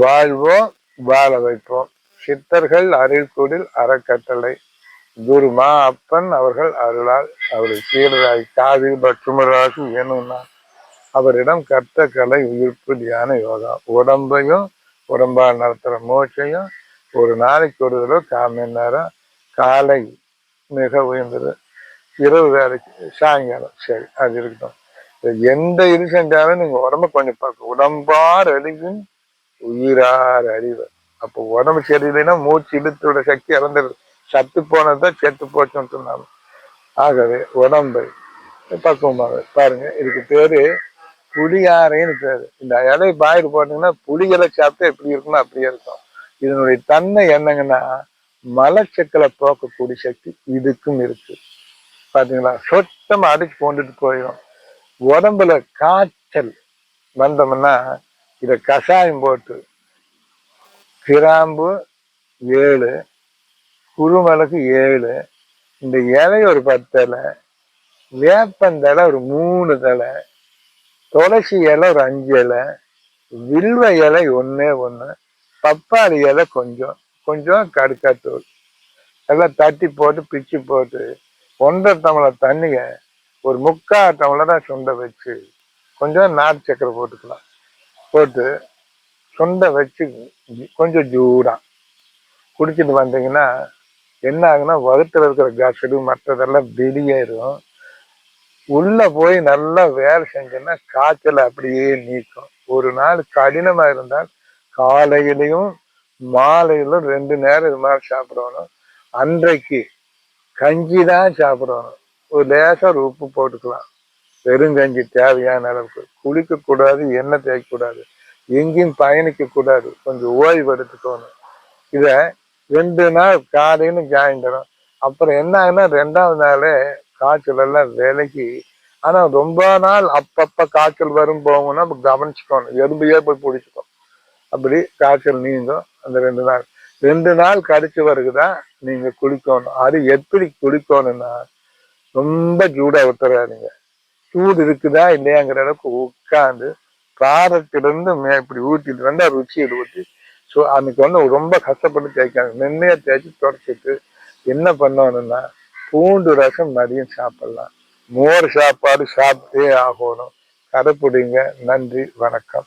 வாழ்வோம் வாழ வைப்போம். சித்தர்கள் அருள்கூடில் அறக்கட்டளை. குருமா அப்பன் அவர்கள் அருளால் அவரை சீடராய் காதில் பற்றுமராக வேணும்னா அவரிடம் கர்த்த கலை உயிர்ப்பு தியான யோகா. உடம்பையும் உடம்பால் நடத்துகிற மூச்சையும் ஒரு நாளைக்கு ஒரு தடவை கால் மணி நேரம் காலை மிக உயர்ந்தது. இரவு வேலைக்கு சாயங்காலம். சரி அது இருக்கட்டும். எந்த இது செஞ்சாலும் நீங்கள் உடம்ப கொஞ்சம் பார்க்க உடம்பார் அழிவின் உயிரார் அறிவு அப்போ உடம்பு சரியில்லைன்னா மூச்சு இழுத்தோட சக்தி இறந்துடுது சத்து போனதான் செத்து போச்சுன்னு சொன்னாங்க. ஆகவே உடம்பு பக்குவமாக பாருங்க இதுக்கு பேரு புளியாரைன்னு பேரு. இந்த இலையை பாயிட்டு போட்டீங்கன்னா புளிகளை சாப்பிட்டா எப்படி இருக்குமோ அப்படியே இருக்கும். இதனுடைய தன்மை என்னங்கன்னா மலச்சக்களை போக்கக்கூடிய சக்தி இதுக்கும் இருக்கு. பாத்தீங்களா? சொத்தமா அடிச்சு கொண்டுட்டு போயிடும் உடம்புல காய்ச்சல் வந்தோம்னா இதை கஷாயம் போட்டு கிராம்பு ஏழு குருமிளகு ஏழு இந்த இலை ஒரு பத்து வேப்பந்தலை ஒரு மூணு தலை துளசி இலை ஒரு அஞ்சு இலை வில்வ இலை ஒன்று ஒன்று பப்பாளி இலை கொஞ்சம் கொஞ்சம் கடுக்காத்தூள். எல்லாம் தட்டி போட்டு பிச்சு போட்டு ஒன்றரை டம்ளர் தண்ணிய ஒரு முக்கால் டம்ளரா சுண்ட வச்சு கொஞ்சம் நாட்டு சக்கரை போட்டுக்கலாம். போட்டு சுண்ட வச்சு கொஞ்சம் ஜூடா குடிச்சிட்டு வந்தீங்கன்னா என்ன ஆகுன்னா வகுத்துல இருக்கிற கசடு மற்றதெல்லாம் வெளியேறும். உள்ள போய் நல்லா வேலை செஞ்சோன்னா காய்ச்சல் அப்படியே நீக்கும். ஒரு நாள் கடினமா இருந்தால் காலையிலையும் மாலையிலும் ரெண்டு நேரம் இது மாதிரி சாப்பிடணும். அன்றைக்கு கஞ்சி தான் சாப்பிடணும். ஒரு லேசாக ஒரு உப்பு போட்டுக்கலாம். வெறுங்கஞ்சி தேவையான அளவுக்கு. குளிக்க கூடாது எண்ணெய் தேய்க்க கூடாது எங்கேயும் பயணிக்க கூடாது. கொஞ்சம் ஓய்வு எடுத்துக்கணும். இத ரெண்டு நாள் காலையிலும் ஜாயின் அப்புறம் என்ன ஆகுனா ரெண்டாவது நாளே காய்ச்சல் எல்லாம் விலகி ஆனா ரொம்ப நாள் அப்பப்ப காய்ச்சல் வரும் போகணும்னா கவனிச்சுக்கணும். எறும்பையே போய் பிடிச்சிக்கும். அப்படி காய்ச்சல் நீங்கும் அந்த ரெண்டு நாள். ரெண்டு நாள் கழிச்சு வருகுதான் நீங்க குளிக்கணும். அது எப்படி குளிக்கணும்னா ரொம்ப ஜூடா விட்டுறாதீங்க சூடு இருக்குதா இல்லையாங்கிற அளவுக்கு உட்காந்து காரத்திலிருந்து மே இப்படி ஊற்றிட்டு வந்து ருச்சியில் ஊற்றி ஸோ அன்னைக்கு வந்து ரொம்ப கஷ்டப்பட்டு தேய்க்காங்க மென்மையா தேய்ச்சி தொடச்சிட்டு என்ன பண்ணணும்னா பூண்டு ரசம் மதியம் சாப்பிடலாம். மோர் சாப்பாடு சாப்பிட்டே ஆகணும். கடைப்பிடிங்க. நன்றி. வணக்கம்.